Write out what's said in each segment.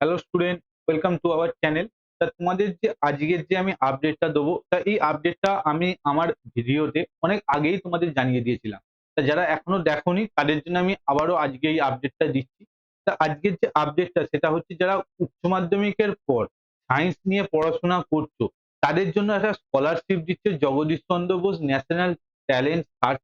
Hello student welcome to our channel তা তোমাদের যে আজকের যে আমি আপডেটটা দেবো, তা এই আপডেটটা আমি আমার ভিডিওতে অনেক আগেই তোমাদের জানিয়ে দিয়েছিলাম। তা যারা এখনও দেখোনি, তাদের জন্য আমি আবারও আজকে এই আপডেটটা দিচ্ছি। তা আজকের যে আপডেটটা সেটা হচ্ছে যারা উচ্চ মাধ্যমিকের পর সায়েন্স নিয়ে পড়াশোনা করছ, তাদের জন্য একটা স্কলারশিপ দিচ্ছে Jagadish Chandra Bose national talent search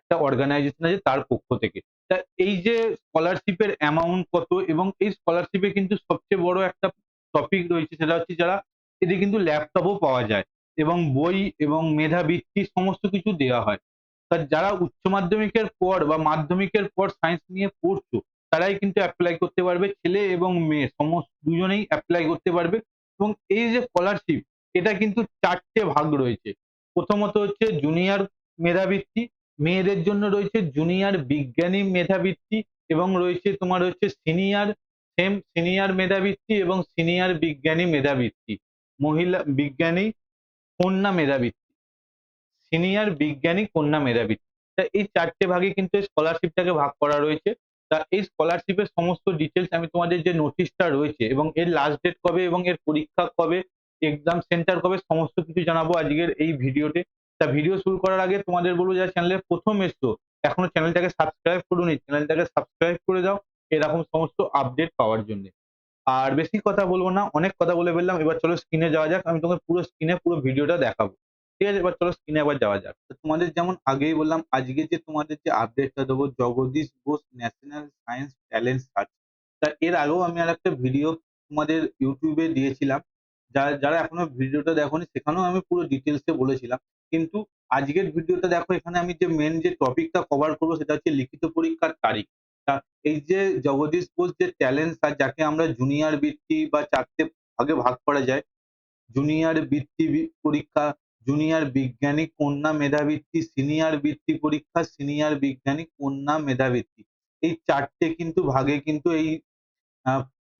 একটা অর্গানাইজেশন আছে তার পক্ষ থেকে। তা এই যে স্কলারশিপের অ্যামাউন্ট কত এবং এই স্কলারশিপে কিন্তু সবচেয়ে বড় একটা টপিক রয়েছে, সেটা হচ্ছে যারা এতে কিন্তু ল্যাপটপও পাওয়া যায় এবং বই এবং মেধাবৃত্তি সমস্ত কিছু দেওয়া হয়। তা যারা উচ্চ মাধ্যমিকের পর বা মাধ্যমিকের পর সায়েন্স নিয়ে পড়ছো, তারাই কিন্তু অ্যাপ্লাই করতে পারবে, ছেলে এবং মেয়ে সমস্ত দুজনেই অ্যাপ্লাই করতে পারবে এবং এই যে স্কলারশিপ এটা কিন্তু চারটে ভাগ রয়েছে। প্রথমত হচ্ছে জুনিয়র মেধাবৃত্তি মেয়েদের জন্য রয়েছে জুনিয়র বিজ্ঞানী মেধাবৃত্তি এবং রয়েছে তোমার হচ্ছে সিনিয়র সেম সিনিয়র মেধাবৃত্তি এবং সিনিয়র বিজ্ঞানী মেধাবৃত্তি। মহিলা বিজ্ঞানী কন্যা মেধাবৃত্তি। সিনিয়র বিজ্ঞানী কন্যা মেধাবৃত্তি। তা এই চারটে ভাগে কিন্তু স্কলারশিপটাকে ভাগ করা রয়েছে। তা এই স্কলারশিপের সমস্ত ডিটেলস আমি তোমাদের যে নোটিশটা রয়েছে এবং এর লাস্ট ডেট কবে এবং এর পরীক্ষা কবে এক্সাম সেন্টার কবে, সমস্ত কিছু জানাব আজকের এই ভিডিওতে তা ভিডিও শুরু করার আগে তোমাদের বলব যারা চ্যানেলে প্রথম এসছো, এখনও চ্যানেলটাকে সাবস্ক্রাইব করুনি চ্যানেলটাকে সাবস্ক্রাইব করে দাও, এরকম সমস্ত আপডেট পাওয়ার জন্য। আর বেশি কথা বলব না, অনেক কথা বলে ফেললাম, এবার চলো স্ক্রিনে যাওয়া যাক, আমি তোমাকে পুরো স্ক্রিনে পুরো ভিডিওটা দেখাবো। ঠিক আছে, এবার চলো স্ক্রিনে একবার যাওয়া যাক। তোমাদের যেমন আগেই বললাম, আজকে যে তোমাদের যে আপডেটটা দেবো, Jagadish Bose national science talent search তা এর আগেও আমি আর একটা ভিডিও তোমাদের ইউটিউবে দিয়েছিলাম। যারা যারা এখনও ভিডিওটা দেখোনি, সেখানেও আমি পুরো ডিটেলসে বলেছিলাম। কিন্তু আজকের ভিডিওটা দেখো, এখানে আমি যে মেন যে টপিকটা কভার করব, সেটা হচ্ছে লিখিত পরীক্ষার তারিখ। এই যে জগদীশ বোস যে ট্যালেন্ট স্যার যাকে আমরা জুনিয়র বৃত্তি বা চারটে ভাগে ভাগ করা যায় জুনিয়র বৃত্তি পরীক্ষা জুনিয়র বিজ্ঞানী, কন্যা মেধাবৃত্তি সিনিয়র বৃত্তি পরীক্ষা সিনিয়র বিজ্ঞানী, কন্যা মেধাবৃত্তি। এই চারটে কিন্তু ভাগে কিন্তু এই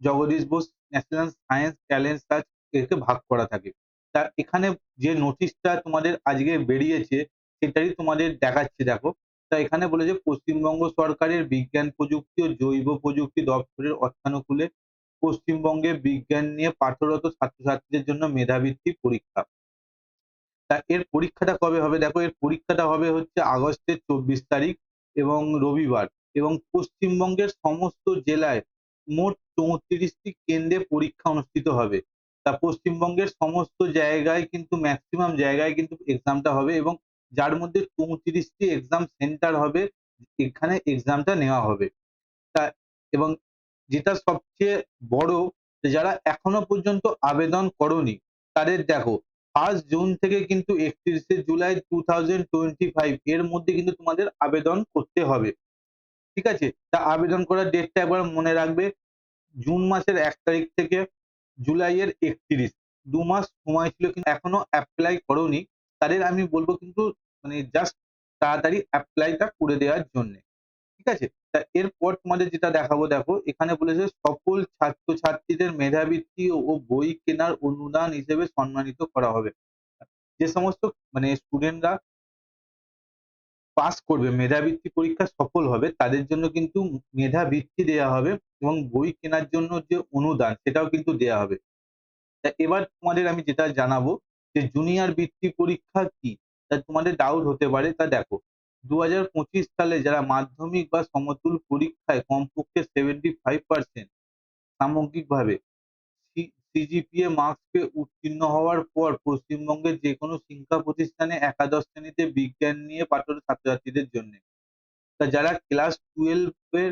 Jagadish Bose national science talent search একে ভাগ করা থাকে। তা এখানে যে নোটিশটা তোমাদের আজকে বেরিয়েছে, সেটাই তোমাদের দেখাচ্ছি দেখো। তা এখানে বলে যে পশ্চিমবঙ্গ সরকারের বিজ্ঞান প্রযুক্তি ও জৈব প্রযুক্তি দপ্তরের অর্থানুকূলে পশ্চিমবঙ্গে বিজ্ঞান নিয়ে পাঠরত ছাত্রছাত্রীদের জন্য মেধাবৃত্তি পরীক্ষা। তা এর পরীক্ষাটা কবে হবে? দেখো, এর পরীক্ষাটা হবে হচ্ছে আগস্টের চব্বিশ তারিখ এবং রবিবার এবং পশ্চিমবঙ্গের সমস্ত জেলায় মোট চৌত্রিশটি কেন্দ্রে পরীক্ষা অনুষ্ঠিত হবে। তা পশ্চিমবঙ্গের সমস্ত জায়গায় কিন্তু ম্যাক্সিমাম জায়গায় কিন্তু এক্সামটা হবে এবং যার মধ্যে চৌত্রিশটি এক্সাম সেন্টার হবে, এখানে এক্সামটা নেওয়া হবে। তা এবং যেটা সবচেয়ে বড় যারা এখনও পর্যন্ত আবেদন করনি, তাদের দেখো ফার্স্ট জুন থেকে কিন্তু একত্রিশে July two thousand twenty five এর মধ্যে কিন্তু তোমাদের আবেদন করতে হবে। ঠিক আছে? তা আবেদন করার ডেটটা একবার মনে রাখবে। জুন মাসের এক তারিখ থেকে জুলাইয়ের একত্রিশ। দু মাস সময় ছিল কিন্তু এখনও অ্যাপ্লাই করোনি। তাদের আমি বলব কিন্তু মানে জাস্ট তাড়াতাড়ি অ্যাপ্লাইটা করে দেওয়ার জন্য। ঠিক আছে? তা এরপর তোমাদের যেটা দেখাবো, দেখো, এখানে বলেছে সকল ছাত্রছাত্রীদের মেধাবৃত্তি ও বই কেনার অনুদান হিসেবে সম্মানিত করা হবে। যে সমস্ত মানে স্টুডেন্টরা পাস করবে। মেধাবৃত্তি পরীক্ষা সফল হবে। তাদের জন্য কিন্তু মেধাবৃত্তি দেওয়া হবে এবং বই কেনার জন্য যে অনুদান, সেটাও কিন্তু দেওয়া হবে। এবার তোমাদের আমি যেটা জানাব, যে জুনিয়র বৃত্তি পরীক্ষা কি? তা তোমাদের ডাউট হতে পারে। তা দেখো দু হাজার পঁচিশ সালে যারা মাধ্যমিক বা সমতুল পরীক্ষায় কমপক্ষে সেভেন্টি ফাইভ পার্সেন্ট সামগ্রিকভাবে সিজিপিএ মার্কস উত্তীর্ণ হওয়ার পর পশ্চিমবঙ্গের যে কোনো শিক্ষা প্রতিষ্ঠানে একাদশ শ্রেণীতে বিজ্ঞান নিয়ে পাঠরত ছাত্রছাত্রীদের জন্য। তা যারা ক্লাস টুয়েলভের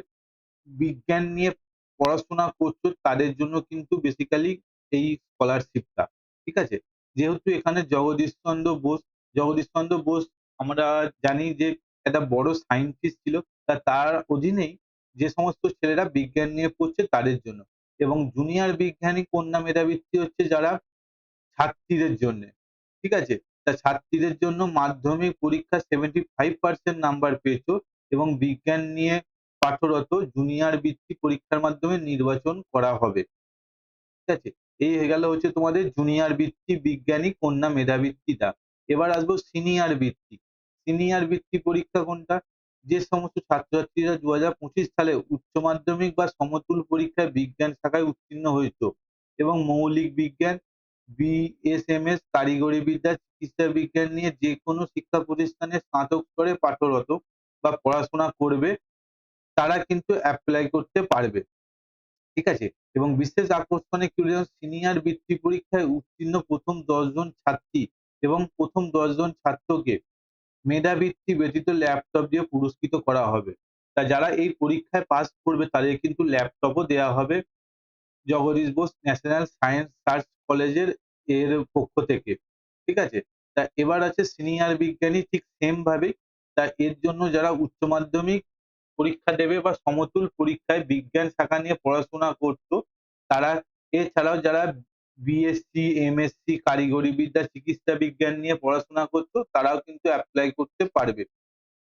বিজ্ঞান নিয়ে পড়াশোনা করছ, তাদের জন্য কিন্তু বেসিক্যালি এই স্কলারশিপটা ঠিক আছে? যেহেতু এখানে জগদীশচন্দ্র বোস জগদীশচন্দ্র বোস আমরা জানি যে একটা বড় সায়েন্টিস্ট ছিল, তা তার অধীনেই যে সমস্ত ছেলেরা বিজ্ঞান নিয়ে পড়ছে তাদের জন্য। এবং জুনিয়র বিজ্ঞানী কন্যা মেধাবৃত্তি হচ্ছে যারা ছাত্রীদের জন্য, ঠিক আছে? তা ছাত্রীদের জন্য মাধ্যমিক পরীক্ষা সেভেন্টি ফাইভ পার্সেন্ট নাম্বার পেয়েছ এবং বিজ্ঞান নিয়ে পাঠরত জুনিয়র বৃত্তি পরীক্ষার মাধ্যমে নির্বাচন করা হবে, ঠিক আছে? এই হয়ে গেল হচ্ছে তোমাদের জুনিয়র বৃত্তি বিজ্ঞানী কন্যা মেধাবৃত্তিটা। এবার আসব সিনিয়র বৃত্তি। সিনিয়র বৃত্তি পরীক্ষা কোনটা? যে সমস্ত ছাত্রছাত্রীরা দু হাজার পঁচিশ সালে উচ্চ মাধ্যমিক বা সমতুল পরীক্ষায় বিজ্ঞান শাখায় উত্তীর্ণ হয়েছো এবং মৌলিক বিজ্ঞান বিএসএমএস কারিগরি বিদ্যা, চিকিৎসা বিজ্ঞান নিয়ে যে কোনো শিক্ষা প্রতিষ্ঠানে স্নাতক স্তরে পাঠরত বা পড়াশোনা করবে, তারা কিন্তু অ্যাপ্লাই করতে পারবে। ঠিক আছে? এবং বিশেষ আকর্ষণে কি সিনিয়র বৃত্তি পরীক্ষায় উত্তীর্ণ প্রথম দশজন ছাত্রী এবং প্রথম দশজন ছাত্রকে মেধাবৃত্তি ব্যতীত ল্যাপটপ দিয়ে পুরস্কৃত করা হবে। তা যারা এই পরীক্ষায় পাস করবে, তাদের কিন্তু ল্যাপটপও দেওয়া হবে Jagadish Bose national science search কলেজের এর পক্ষ থেকে। ঠিক আছে? তা এবার আছে সিনিয়র বিজ্ঞানী ঠিক সেম ভাবে। তা এর জন্য যারা উচ্চ মাধ্যমিক পরীক্ষা দেবে বা সমতুল পরীক্ষায় বিজ্ঞান শাখা নিয়ে পড়াশোনা করতো, তারা এছাড়াও যারা বিএসসি এমএসসি কারিগরি বিদ্যা, চিকিৎসা বিজ্ঞান নিয়ে পড়াশোনা করতো, তারাও কিন্তু অ্যাপ্লাই করতে পারবে।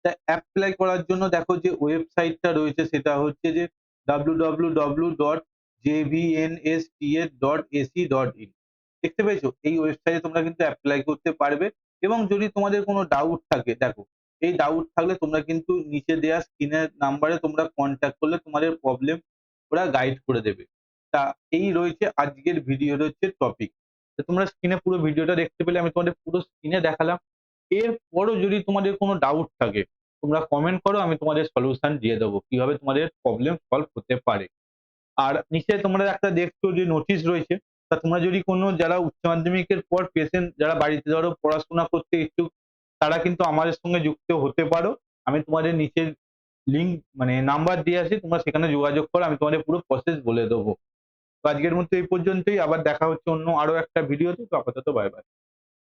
তা অ্যাপ্লাই করার জন্য দেখো যে ওয়েবসাইটটা রয়েছে, সেটা হচ্ছে যে W dot JVNSTA dot AC dot in দেখতে পেয়েছ? এই ওয়েবসাইটে তোমরা কিন্তু অ্যাপ্লাই করতে পারবে এবং যদি তোমাদের কোনো ডাউট থাকে, দেখো, এই ডাউট থাকলে তোমরা কিন্তু নিচে দেওয়া স্ক্রিনের নাম্বারে তোমরা কন্ট্যাক্ট করলে তোমাদের প্রবলেম ওরা গাইড করে দেবে। তা এই রয়েছে আজকের ভিডিওর হচ্ছে টপিক তোমরা স্ক্রিনে পুরো ভিডিওটা দেখতে পেলে, আমি তোমাদের পুরো স্ক্রিনে দেখালাম। এরপরও যদি তোমাদের কোনো ডাউট থাকে, তোমরা কমেন্ট করো, আমি তোমাদের সলিউশন দিয়ে দেবো, কীভাবে তোমাদের প্রবলেম সলভ হতে পারে। আর নিচে তোমরা একটা দেখছ যে নোটিশ রয়েছে, তা তোমরা যদি কোনো যারা উচ্চ মাধ্যমিকের পর পেশেন্ট যারা বাড়িতে ধরো পড়াশোনা করতে ইচ্ছুক, তারা কিন্তু আমাদের সঙ্গে যুক্ত হতে পারো। আমি তোমাদের নিচে লিঙ্ক মানে নাম্বার দিয়ে আসি, তোমরা সেখানে যোগাযোগ করো, আমি তোমাদের পুরো প্রসেস বলে দেবো। তো আজকের মতো এই পর্যন্তই। আবার দেখা হচ্ছে অন্য আরও একটা ভিডিওতে। তো আপাতত বাই বাই